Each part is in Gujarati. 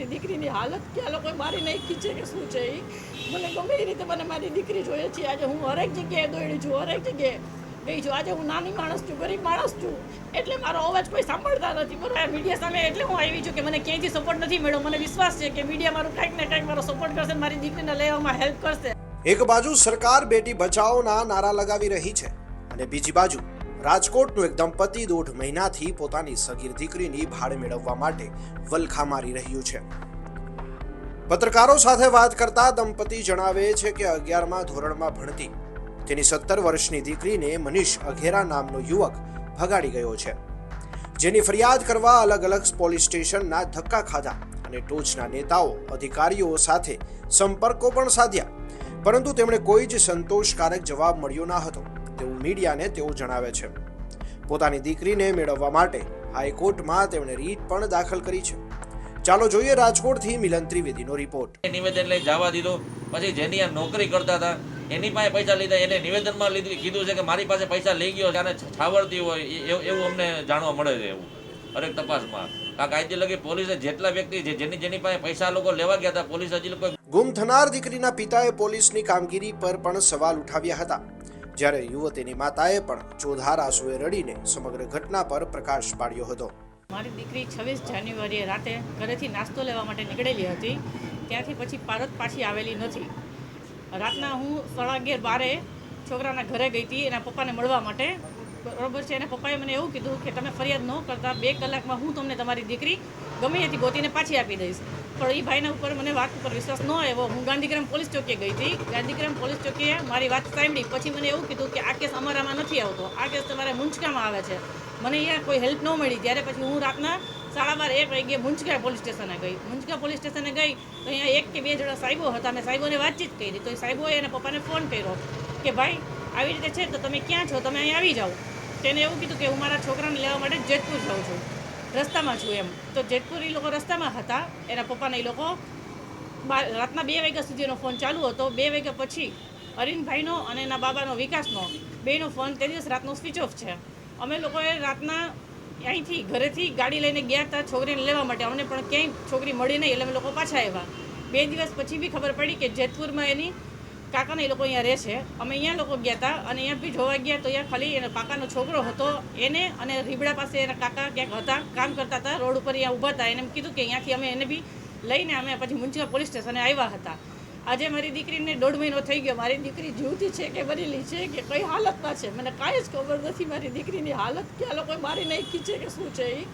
મારી દીકરીની હાલત કે આ લોકોએ મારી નાખી છે કે શું છે એ મને ગમે એ રીતે મને મારી દીકરી જોઈએ છે. આજે હું હરેક જગ્યાએ દોડી છું, હરેક જગ્યાએ ગઈ છું. આજે હું નાની માણસ છું, ગરીબ માણસ છું. એટલે મારો અવાજ કોઈ સાંભળતા નથી. બરાબર? મીડિયા સામે એટલે હું આવી છું કે મને ક્યાંયથી સપોર્ટ નથી મળ્યો. મને વિશ્વાસ છે કે મીડિયા મારું કાંઈક ને કાંઈક મારો સપોર્ટ કરશે મારી દીકરીને લેવામાં હેલ્પ કરશે. એક બાજુ સરકાર બેટી બચાવોના નારા લગાવી રહી છે અને બીજી બાજુ રાજકોટનું એક દંપતી દોઢ મહિનાથી પોતાની સગીર દીકરીની ભાડ મેળવવા માટે વલખા મારી રહ્યું છે. પત્રકારો સાથે વાત કરતા દંપતી જણાવે છે કે અગિયારમા ધોરણમાં ભણતી. તેની સત્તર વર્ષની દીકરીને મનીષ અઘેરા નામનો યુવક ભગાડી ગયો છે. જેની ફરિયાદ કરવા અલગ અલગ પોલીસ સ્ટેશનના ધક્કા ખાધા અને ટોચના નેતાઓ, અધિકારીઓ સાથે સંપર્કો પણ સાધ્યા. પરંતુ તેમણે કોઈ જ સંતોષકારક જવાબ મળ્યો ન હતો. તેવું મીડિયાને તેઓ જણાવે છે. પોતાની દીકરીને મેળવવા માટે હાઈકોર્ટમાં તેમણે રીટ પણ દાખલ કરી છે. ચાલો જોઈએ રાજકોટથી મિલન ત્રિવેદીનો રિપોર્ટ. નિવેદન લઈ જવા દીધો. પછી જેની આ નોકરી કરતા હતા એની પાસે પૈસા લીધા. એને નિવેદનમાં લીધું કીધું છે કે મારી પાસે પૈસા લઈ ગયો અને છાવરતી હોય એવું એવું અમને જાણવા મળે છે એવું. હરેક તપાસમાં. કારણ કે આજે લગી પોલીસે જેટલા વ્યક્તિ છે જેની જેની પાસે પૈસા લોકો લેવા ગયા હતા પોલીસ હજી લોકો ગુમ થનાર દીકરીના પિતાએ પોલીસની કામગીરી પર પણ સવાલ ઉઠાવ્યા હતા. જ્યારે યુવતીની માતાએ પણ ચોધાર આંસુએ રડીને સમગ્ર ઘટના પર પ્રકાશ પાડ્યો હતો. મારી દીકરી છવ્વીસ જાન્યુઆરીએ રાતે ઘરેથી નાસ્તો લેવા માટે નીકળેલી હતી. ત્યાંથી પછી પારત પાછી આવેલી નથી. રાતના હું સાડા અગિયાર બારે છોકરાના ઘરે ગઈ હતી એના પપ્પાને મળવા માટે. બરોબર છે, એને પપ્પાએ મને એવું કીધું કે તમે ફરિયાદ ન કરતા બે કલાકમાં હું તમને તમારી દીકરી ગમે ત્યાંથી ગોતીને પાછી આપી દઈશ. પણ એ ભાઈના ઉપર મને વાત ઉપર વિશ્વાસ ન આવ્યો. હું ગાંધીગ્રામ પોલીસ ચોકીએ ગઈ હતી. ગાંધીગ્રામ પોલીસ ચોકીએ મારી વાત સાંભળી. પછી મને એવું કીધું કે આ કેસ અમારામાં નથી આવતો. આ કેસ તમારે મુંચકામાં આવે છે. મને અહીંયા કોઈ હેલ્પ ન મળી. ત્યારે પછી હું રાતના સાડા બાર, એક વાગે મુંચકા પોલીસ સ્ટેશને ગઈ. મુંચકા પોલીસ સ્ટેશને ગઈ તો અહીંયા એક કે બે જણા સાહેબો હતા. મેં સાહેબોને વાતચીત કરી. તો એ સાહેબોએ એના પપ્પાને ફોન કર્યો કે, ભાઈ, આવી રીતે છે તો તમે ક્યાં છો? તમે અહીં આવી જાઓ. તેને એવું કીધું કે, હું મારા છોકરાને લેવા માટે જેતપુર જાઉં છું. રસ્તામાં છું એમ. તો જેતપુર એ લોકો રસ્તામાં હતા, એના પપ્પાને એ લોકો રાતના બે વાગ્યા સુધીનો ફોન ચાલુ હતો. બે વાગ્યા પછી અરીનભાઈનો અને એના બાબાનો વિકાસનો બેનો ફોન તે દિવસ રાતનો સ્વિચ ઓફ છે. અમે લોકોએ રાતના અહીંથી ઘરેથી ગાડી લઈને ગયા હતા છોકરીને લેવા માટે. અમને પણ ક્યાંય છોકરી મળી નહીં એટલે અમે લોકો પાછા આવ્યા. બે દિવસ પછી બી ખબર પડી કે જેતપુરમાં એની કાકાને એ લોકો અહીંયા રહે છે. અમે અહીંયા લોકો ગયા હતા અને અહીંયા બી જોવા ગયા તો અહીંયા ખાલી એના કાકાનો છોકરો હતો, એને અને રીબડા પાસે એના કાકા ક્યાંક હતા, કામ કરતા હતા, રોડ ઉપર અહીંયા ઊભા હતા. એને કીધું કે અહીંયાથી અમે એને બી લઈને અમે પછી મુંચકા પોલીસ સ્ટેશને આવ્યા હતા. આજે મારી દીકરીને દોઢ મહિનો થઈ ગયો. મારી દીકરી જીવતી છે કે મરેલી છે કે કઈ હાલતમાં છે? મને કાંઈ જ ખબર નથી મારી દીકરીની હાલત કે આ લોકોએ મારી નાખી છે કે શું છે એ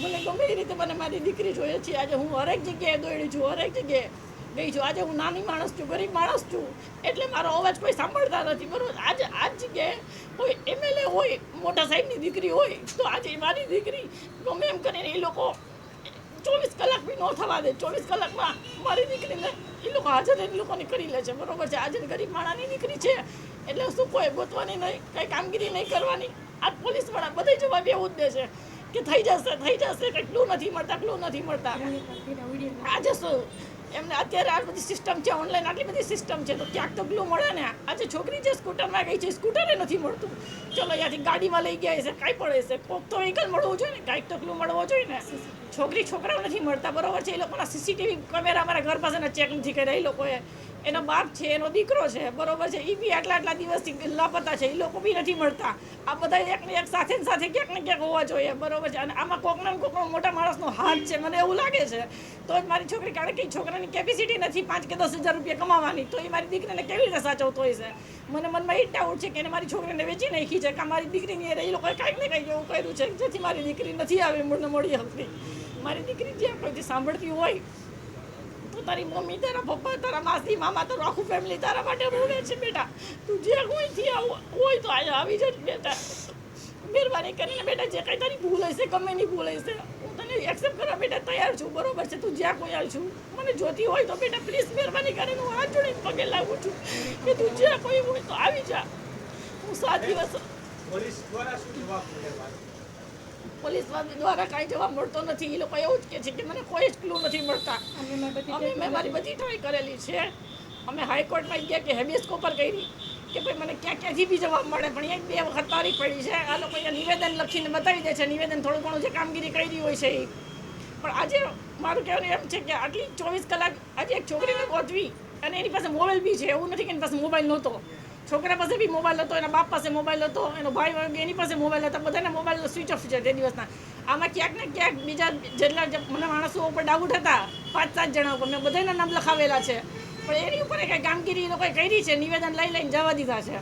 મને ગમે એ રીતે મને મારી દીકરી જોઈએ છે. આજે હું હરેક જગ્યાએ દોડી છું, હરેક જગ્યાએ. ગઈ છું આજે હું નાની માણસ છું ગરીબ માણસ છું એટલે મારો અવાજ કોઈ સાંભળતા નથી. બરોબર? આજે આ જ જગ્યાએ કોઈ એમએલએ હોય મોટા સાહેબની દીકરી હોય તો આજે મારી દીકરી ગમે એમ કરીને એ લોકો ચોવીસ કલાક બી ન થવા દે. ચોવીસ કલાકમાં મારી દીકરીને એ લોકો હાજર એ લોકોની કરી લે છે બરોબર છે? આજે ગરીબ માણાની દીકરી છે એટલે શું કોઈ ગોતવાની નહીં કંઈ કામગીરી નહીં કરવાની? આ પોલીસવાળા બધે જવાબ એવું જ દે છે કે થઈ જશે થઈ જશે કંઈ ક્લુ નથી મળતા ક્લુ નથી મળતા. આજે શું? એમને અત્યારે આ બધી સિસ્ટમ છે ઓનલાઈન આટલી બધી સિસ્ટમ છે, તો ક્યાંક તો પેલું મળે ને. આજે છોકરી જે સ્કૂટરમાં ગઈ છે સ્કૂટરે નથી મળતું. ચલો, અહીંયાથી ગાડીમાં લઈ ગયા છે કાંઈ પડે છે કોક તો વ્હીકલ મળવું જોઈએ ને, કાંઈક તો પેલું મળવો જોઈએ ને. છોકરી છોકરાઓ નથી મળતા, બરોબર છે? એ લોકોના સીસીટીવી કેમેરા અમારા ઘર પાસેના ચેક નથી કર્યા, એ લોકોએ. એનો બાપ છે, એનો દીકરો છે, બરોબર છે એ બી આટલા આટલા દિવસથી લાપતા છે એ લોકો બી નથી મળતા. આ બધા એક ને એક સાથે સાથે ક્યાંક ને ક્યાંક હોવા જોઈએ, બરોબર છે. અને આમાં કોકનો ને કોકનો મોટા માણસનો હાથ છે, મને એવું લાગે છે. તો જ મારી છોકરી, કારણ કે છોકરાની કેપેસિટી નથી પાંચ કે દસ હજાર રૂપિયા કમાવાની તો એ મારી દીકરીને કેવી રીતે સાચવતો હોય છે? મને મનમાં એ ડાઉટ છે કે એને મારી છોકરીને વેચી નાખી છે, કે મારી દીકરીની એ લોકોએ કાંઈક ને કંઈક એવું કર્યું છે, જેથી મારી દીકરી નથી આવી મને મળી હતી મારી દીકરી જ્યાં જે સાંભળતી હોય તો તારી મમ્મી, તારા પપ્પા, તારા માસી, મામા, તારું આખું ફેમિલી તારા માટે રોવે છે બેટા. તું જે કોઈથી હોય તો અહીંયા આવી જજ બેટા. મહેરબાની કરીને બેટા, જે કાંઈ તારી ભૂલ હશે, ગમે એની ભૂલ હશે, હું તને એક્સેપ્ટ કરવા બેટા તૈયાર છું, બરોબર છે? તું જ્યાં કોઈ આવી છું. મને જોતી હોય તો બેટા પ્લીઝ મહેરબાની કરીને હું હાથ જોડીને પગે લાગું છું. કે તું જ્યાં કોઈ હોય તો આવી જા. હું સાત દિવસ પોલીસ દ્વારા શું જવાબ પોલીસ દ્વારા કાંઈ જવાબ મળતો નથી. એ લોકો એવું જ કહે છે કે મને કોઈ જ ક્લુ નથી મળતા. અમે મેં મારી બધી ટ્રાય કરેલી છે. અમે હાઈકોર્ટમાં ગયા કે હેબિયસ કોપર કરી કે ભાઈ મને ક્યાં ક્યાંથી બી જવાબ મળે. પણ એક બે વખત તારીખ પડી છે. આ લોકો અહીંયા નિવેદન લખીને બતાવી દે છે. નિવેદન થોડું ઘણું જે કામગીરી કરી હોય છે એ પણ આજે મારું કહેવાનું એમ છે કે આટલી ચોવીસ કલાક આજે એક છોકરીને ગોતવી અને એની પાસે મોબાઈલ બી છે. એવું નથી કે એની પાસે મોબાઈલ નહોતો. છોકરા પાસે બી મોબાઈલ હતો એના બાપ પાસે મોબાઈલ હતો એનો ભાઈ એની પાસે મોબાઈલ હતા બધાના મોબાઈલ સ્વિચ ઓફ છે તે દિવસના. આમાં ક્યાંક ને ક્યાંક બીજા જેટલા મને માણસો ઉપર ડાઉટ હતા પાંચ સાત જણા ઉપર. મેં બધાના નામ લખાવેલા છે. પણ એની ઉપર કંઈ કામગીરી એ લોકોએ કરી છે નિવેદન લઈ લઈને જવા દીધા છે?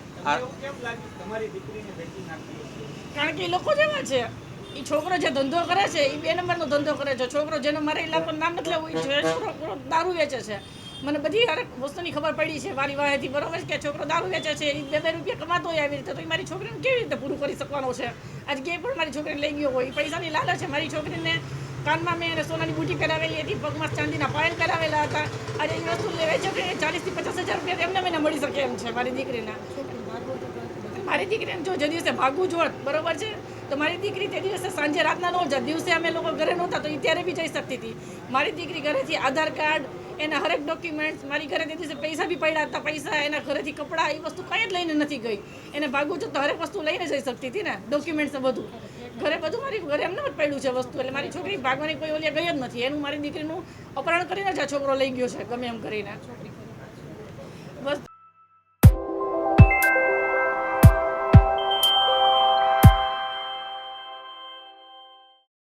કારણ કે એ લોકો જેવા છે. એ છોકરો જે ધંધો કરે છે એ બે નંબરનો ધંધો કરે છે. છોકરો જેનો મારે ઇલાકાનું નામ નથી લેવું એ છોકરો દારૂ વેચે છે. મને બધી હરેક વસ્તુની ખબર પડી છે, મારી વાહેથી બરોબર કે છોકરો દારૂ વેચે છે એ બે બે રૂપિયા કમાતો હોય આવી રીતે, તો એ મારી છોકરીને કેવી રીતે પૂરું કરી શકવાનો છે? આજ કે પણ મારી છોકરીને લઈ ગયો હોય પૈસાની લાલચ છે. મારી છોકરીને કાનમાં મેં સોનાની બુટી કરાવેલી હતી, પગમાં ચાંદીના પાયલ કરાવેલા હતા. આજે એ વસ્તુ લેવે છે કે ચાલીસથી પચાસ હજાર રૂપિયા એમને મને મળી શકે એમ છે, મારી દીકરીના. મારી દીકરીને જો જે દિવસે ભાગવું જોત, બરોબર છે? તો મારી દીકરી તે દિવસે સાંજે રાતના નહોતા દિવસે અમે લોકો ઘરે નહોતા, તો એ ત્યારે બી જઈ શકતી હતી. મારી દીકરી ઘરેથી આધાર કાર્ડ એના હરેક ડોક્યુમેન્ટ્સ મારી ઘરે તે પૈસા બી પડ્યા હતા, પૈસા એના ઘરેથી કપડાં, એ વસ્તુ કંઈ જ લઈને નથી ગઈ. એને ભાગવું છું તો હરેક વસ્તુ લઈને જઈ શકતી હતી ને ડોક્યુમેન્ટ્સ બધું. ઘરે બધું મારી, ઘરે એમને જ પડ્યું છે વસ્તુ, એટલે મારી છોકરી ભાગવાની કોઈ ઓલિયા ગઈ જ નથી. એનું મારી દીકરીનું અપહરણ કરીને જ આ છોકરો લઈ ગયો છે, ગમે એમ કરીને.